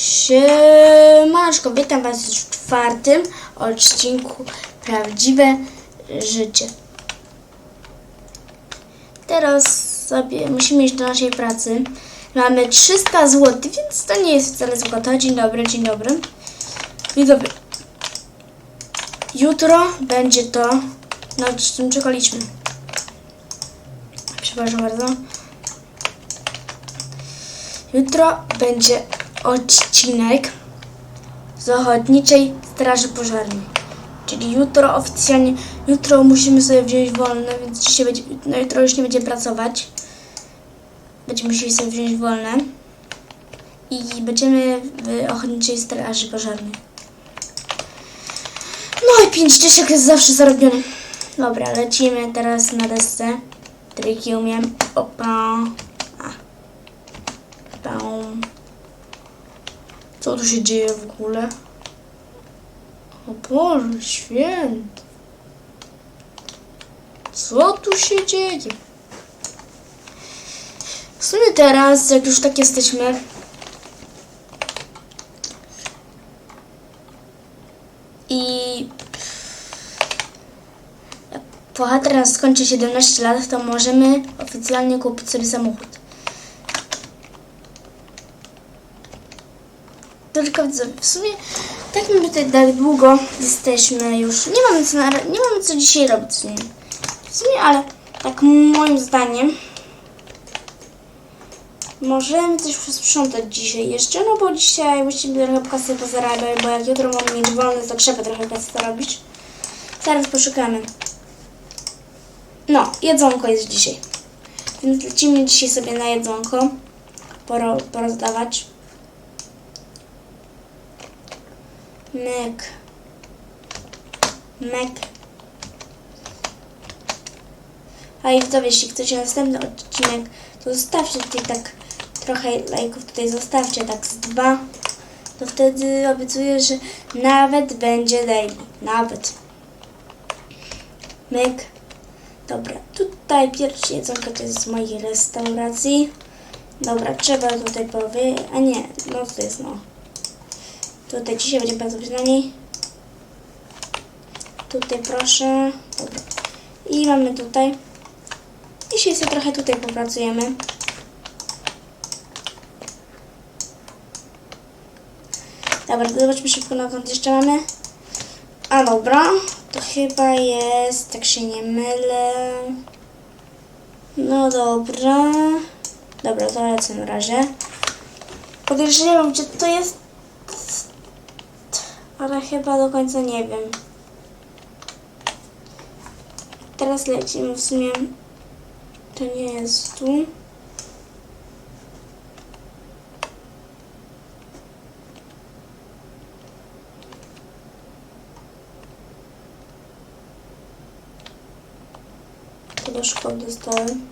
Siemaneczko, witam Was w czwartym odcinku Prawdziwe Życie. Teraz sobie musimy iść do naszej pracy. Mamy 300 zł, więc to nie jest wcale złota. Dzień dobry, dzień dobry. Widzowie, jutro będzie to, nad czym czekaliśmy. Przepraszam bardzo. Jutro będzie odcinek z Ochotniczej Straży Pożarnej. Czyli jutro oficjalnie, jutro musimy sobie wziąć wolne, więc dzisiaj będzie, no jutro już nie będziemy pracować. Będziemy musieli sobie wziąć wolne. I będziemy w Ochotniczej Straży Pożarnej. No i pięć dyszek jest zawsze zarobione. Dobra, lecimy teraz na desce. Triki umiem. Opa. Co tu się dzieje w ogóle? O Boże, święty. Co tu się dzieje? W sumie teraz, jak już tak jesteśmy, i jak bohater skończy 17 lat, to możemy oficjalnie kupić sobie samochód. Tylko w sumie tak my tutaj tak długo jesteśmy już. Nie mamy co, na, nie mamy co dzisiaj robić z nim. W sumie, ale tak moim zdaniem możemy coś posprzątać dzisiaj jeszcze, no bo dzisiaj musimy trochę kasy pozarabiać, bo jak jutro mamy mieć wolne, to trzeba trochę kasy zarobić. Zaraz poszukamy. No, jedzonko jest dzisiaj. Więc lecimy dzisiaj sobie na jedzonko poro, porozdawać. Myk. Myk. A i widzowie, jeśli chcecie następny odcinek, to zostawcie tutaj tak trochę lajków, tutaj zostawcie tak z dwa. To wtedy obiecuję, że nawet będzie daily. Nawet. Myk. Dobra, tutaj pierwsze jedzonko to jest z mojej restauracji. Dobra, trzeba tutaj powie... A nie, no to jest no. Tutaj dzisiaj będzie pracować na niej. Tutaj proszę. I mamy tutaj. Dzisiaj sobie trochę tutaj popracujemy. Dobra, zobaczmy szybko na kąt jeszcze mamy. A dobra, to chyba jest, tak się nie mylę. No dobra. Dobra, to lecę na razie. Podejrzewam, gdzie to jest ale chyba do końca nie wiem. Teraz lecimy w sumie. To nie jest tu. To do szkoły dostałem.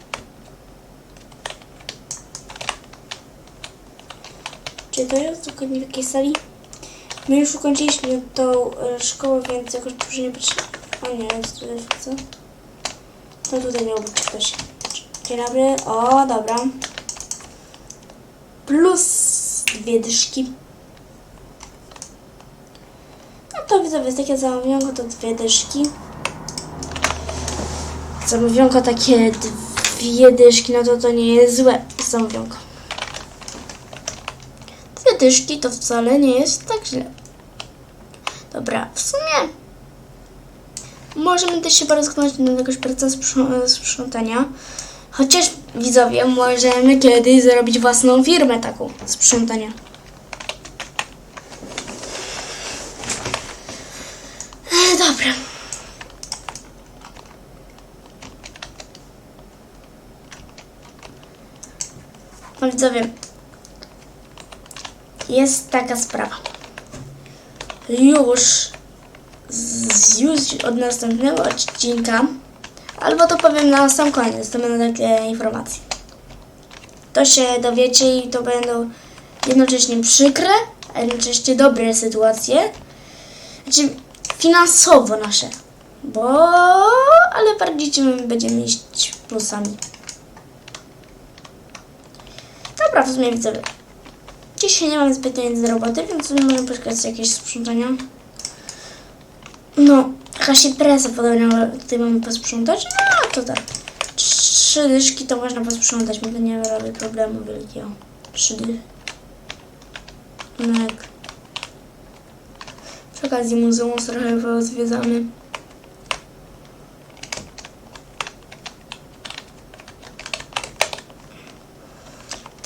Czy to jest dokładnie w jakiej sali? My już ukończyliśmy tą e, szkołę, więc jakoś już nie patrzę. O nie, jest tutaj co? To tutaj miał być ktoś. Dzień dobry. O, dobra. Plus dwie dyszki. No to widzowie, takie zamówionko to dwie dyszki. Zamówionko takie dwie dyszki, no to to nie jest złe zamówionko. Dyszki to wcale nie jest tak źle. Dobra, w sumie możemy też się porozglądać do procesu sprząt- sprzątania. Chociaż widzowie, możemy kiedyś zrobić własną firmę taką sprzątania. E, dobra. No widzowie, jest taka sprawa. Już, z, już od następnego odcinka, albo to powiem na sam koniec, to będą takie informacje. To się dowiecie i to będą jednocześnie przykre, a jednocześnie dobre sytuacje. Znaczy finansowo nasze. Bo, ale bardziej my będziemy iść plusami. Dobra, w sumie widzowie. Dzisiaj nie mam zbytnio nic do roboty, więc możemy poszukać jakieś sprzątania. No, jakaś impreza podobno tutaj mamy posprzątać. No, to tak. Trzy dyszki to można posprzątać, mi to nie robi problemu wielkiego. Trzy dyszki. No jak. Przy okazji muzeum trochę zwiedzamy.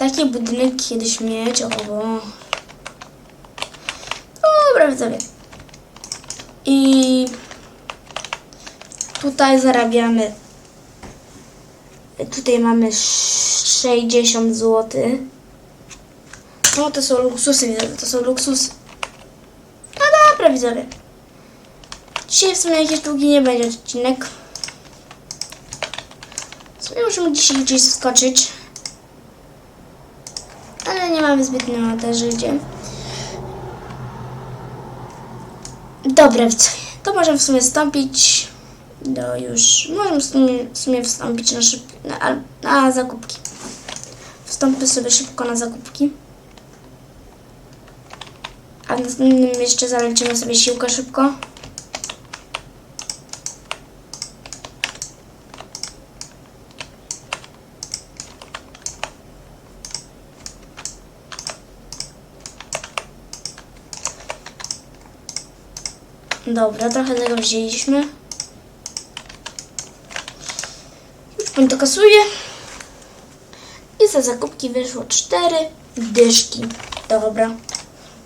Taki budynek kiedyś mieć, o. No dobra, widzowie. I tutaj zarabiamy. Tutaj mamy 60 zł. No to są luksusy, widzowie, to są luksusy. No dobra, widzowie. Dzisiaj w sumie jakiś długi nie będzie odcinek. W sumie możemy dzisiaj gdzieś skoczyć. Mamy zbytnio też gdzie. Dobra. To możemy w sumie wstąpić do już... Możemy w sumie, w sumie wstąpić na, na, na zakupki. Wstąpmy sobie szybko na zakupki. A w następnym jeszcze zaleczymy sobie siłkę szybko. Dobra, trochę tego wzięliśmy. Już to kasuje. I za zakupki wyszło cztery dyszki. Dobra.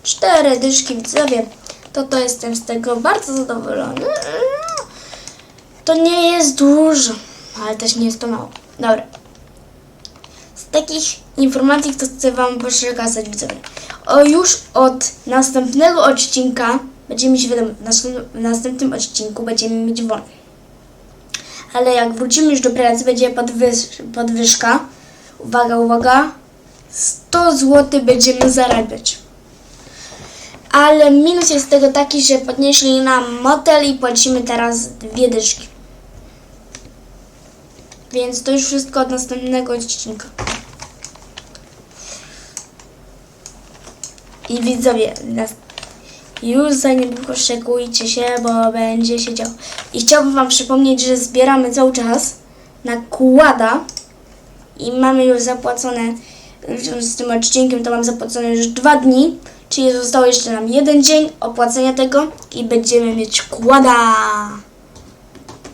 Cztery dyszki, widzowie. To to jestem z tego bardzo zadowolony. To nie jest dużo, ale też nie jest to mało. Dobra. Z takich informacji to chcę Wam przekazać, widzowie. O, już od następnego odcinka będziemy wiadomo, w następnym, w następnym odcinku będziemy mieć wolny. Ale jak wrócimy już do pracy, będzie podwyż, podwyżka. Uwaga, uwaga. 100 zł będziemy zarabiać. Ale minus jest tego taki, że podnieśli nam motel i płacimy teraz dwie dyszki. Więc to już wszystko od następnego odcinka. I widzowie, nas- już za niedługo szykujcie się, bo będzie się działo. I chciałbym Wam przypomnieć, że zbieramy cały czas na kłada i mamy już zapłacone z tym odcinkiem to mam zapłacone już dwa dni, czyli zostało jeszcze nam jeden dzień opłacenia tego i będziemy mieć kłada.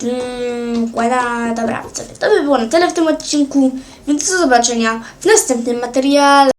Mm, kłada, dobra, to by było na tyle w tym odcinku, więc do zobaczenia w następnym materiale.